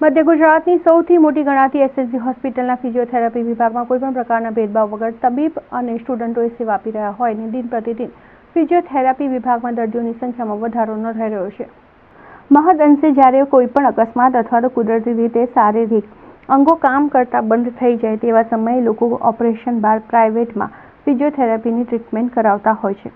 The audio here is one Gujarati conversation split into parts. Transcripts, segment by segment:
મધ્ય ગુજરાતની સૌથી મોટી ગણાતી એસએસજી હોસ્પિટલના ફિઝિયોથેરાપી વિભાગમાં કોઈપણ પ્રકારના ભેદભાવ વગર તબીબ અને સ્ટુડન્ટોએ સેવા આપી રહ્યા હોય અને દિન પ્રતિદિન ફિઝિયોથેરાપી વિભાગમાં દર્દીઓની સંખ્યામાં વધારો ન થઈ રહ્યો છે. મહદ અંશે જ્યારે કોઈપણ અકસ્માત અથવા તો કુદરતી રીતે શારીરિક અંગો કામ કરતાં બંધ થઈ જાય તેવા સમયે લોકો ઓપરેશન બાદ પ્રાઇવેટમાં ફિઝિયોથેરાપીની ટ્રીટમેન્ટ કરાવતા હોય છે.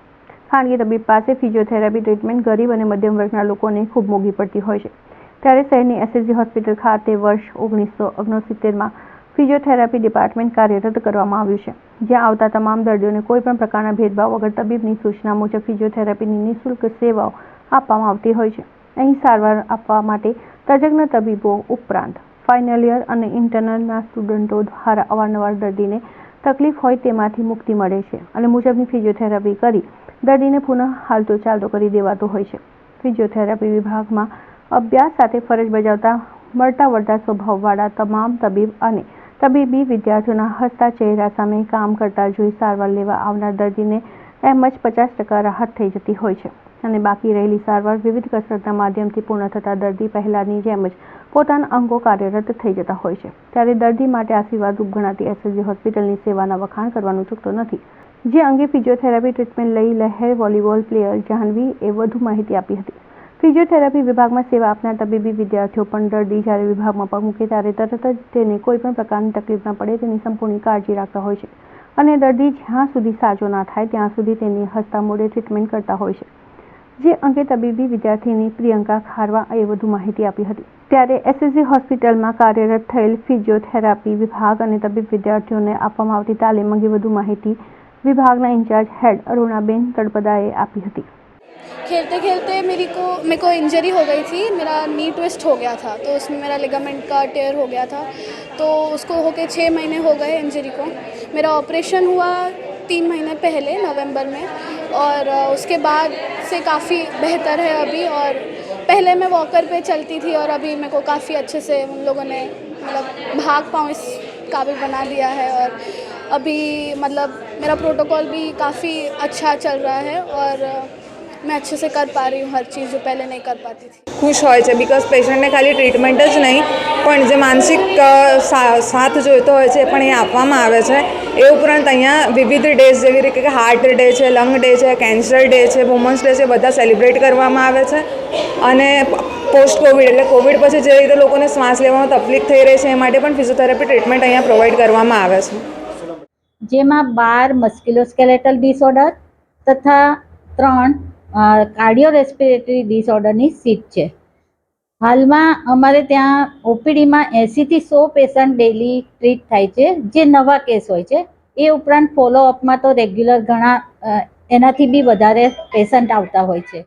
ખાનગી તબીબ પાસે ફિઝિયોથેરાપી ટ્રીટમેન્ટ ગરીબ અને મધ્યમ વર્ગના લોકોને ખૂબ મોંઘી પડતી હોય છે. ત્યારે શહેરની એસએસજી હોસ્પિટલ ખાતે વર્ષ ઓગણીસો ઓગણસિત્તેરમાં ફિઝિયોથેરાપી ડિપાર્ટમેન્ટ કાર્યરત કરવામાં આવ્યું છે, જ્યાં આવતા તમામ દર્દીઓને કોઈપણ પ્રકારના ભેદભાવ વગર તબીબની સૂચના મુજબ ફિઝિયોથેરાપીની નિઃશુલ્ક સેવાઓ આપવામાં આવતી હોય છે. અહીં સારવાર આપવા માટે તજજ્ઞ તબીબો ઉપરાંત ફાઇનલ યર અને ઇન્ટરનલના સ્ટુડન્ટો દ્વારા અવારનવાર દર્દીને તકલીફ હોય તેમાંથી મુક્તિ મળે છે અને મુજબની ફિઝિયોથેરાપી કરી દર્દીને પુનઃ હાલતો ચાલતો કરી દેવાતો હોય છે. ફિઝિયોથેરાપી વિભાગમાં અભ્યાસ સાથે ફરજ બજાવતા, મળતા વળતા સ્વભાવવાળા તમામ તબીબ અને તબીબી વિદ્યાર્થીઓના હસતા ચહેરા સામે કામ કરતા જોઈ સારવાર લેવા આવનાર દર્દીને એમ જ પચાસ ટકા રાહત થઈ જતી હોય છે. અને બાકી રહેલી સારવાર વિવિધ કસરતના માધ્યમથી પૂર્ણ થતા દર્દી પહેલાંની જેમ જ પોતાના અંગો કાર્યરત થઈ જતા હોય છે. ત્યારે દર્દી માટે આશીર્વાદરૂપ ગણાતી એસએસજી હોસ્પિટલની સેવાના વખાણ કરવાનું ચૂકતો નથી. જે અંગે ફિઝિયોથેરાપી ટ્રીટમેન્ટ લઈ લહેર વોલીબોલ પ્લેયર જાહ્નવી એ વધુ માહિતી આપી હતી. ફિઝિયોથેરાપી વિભાગમાં સેવા આપનાર તબીબી વિદ્યાર્થીઓ પણ દર્દી જ્યારે વિભાગમાં પગ મૂકે ત્યારે તરત જ તેને કોઈપણ પ્રકારની તકલીફ ન પડે, તેની સંપૂર્ણ કાળજી રાખતા હોય છે. અને દર્દી જ્યાં સુધી સાજો ના થાય, ત્યાં સુધી તેની હસતા મોડે ટ્રીટમેન્ટ કરતા હોય છે. જે અંગે તબીબી વિદ્યાર્થીની પ્રિયંકા ખારવા એ વધુ માહિતી આપી હતી. ત્યારે એસએસજી હોસ્પિટલમાં કાર્યરત થયેલ ફિઝિયોથેરાપી વિભાગ અને તબીબ વિદ્યાર્થીઓને આપવામાં આવતી તાલીમ અંગે વધુ માહિતી વિભાગના ઇન્ચાર્જ હેડ અરુણાબેન તળપદાએ આપી હતી. खेलते खेलते मेरी को, मेरे को इंजरी हो गई थी, मेरा नी ट्विस्ट हो गया था तो उसमें मेरा लिगामेंट का टेयर हो गया था तो उसको होके छः महीने हो गए इंजरी को। मेरा ऑपरेशन हुआ तीन महीने पहले, नवंबर में, और उसके बाद से काफ़ी बेहतर है अभी, और पहले मैं वॉकर पे चलती थी, और अभी मेरे को काफ़ी अच्छे से उन लोगों ने मतलब भाग पाऊँ इस काबिल बना दिया है, और अभी मतलब मेरा प्रोटोकॉल भी काफ़ी अच्छा चल रहा है, और मैं अच्छे से कर पा रही हूँ हर चीज़ जो पहले नहीं कर पाती थी ખુશ હોય છે બિકોઝ પેશન્ટને ખાલી ટ્રીટમેન્ટ જ નહીં પણ જે માનસિક અ, સા- સાથ જોઈતો હોય છે એ પણ એ આપવામાં આવે છે એ ઉપરાંત અહીંયા વિવિધ ડેઝ જેવી રીતે કે હાર્ટ ડે છે લંગ ડે છે કેન્સર ડે છે વુમન્સ ડે છે બધા સેલિબ્રેટ કરવામાં આવે છે અને પોસ્ટ કોવિડ એટલે કોવિડ પછી જે રીતે લોકોને શ્વાસ લેવામાં તકલીફ થઈ રહી છે એ માટે પણ ફિઝિયોથેરાપી ટ્રીટમેન્ટ અહીંયા પ્રોવાઈડ કરવામાં આવે છે જેમાં બાર મસ્ક્યુલોસ્કેલેટલ ડિસઓર્ડર તથા ત્રણ કાર્ડિયો રેસ્પિરેટરી ડિસઓર્ડરની સીટ છે. હાલમાં અમારે ત્યાં ઓપીડીમાં એંસીથી સો પેશન્ટ ડેલી ટ્રીટ થાય છે, જે નવા કેસ હોય છે. એ ઉપરાંત ફોલોઅપમાં તો રેગ્યુલર ઘણા એનાથી બી વધારે પેશન્ટ આવતા હોય છે.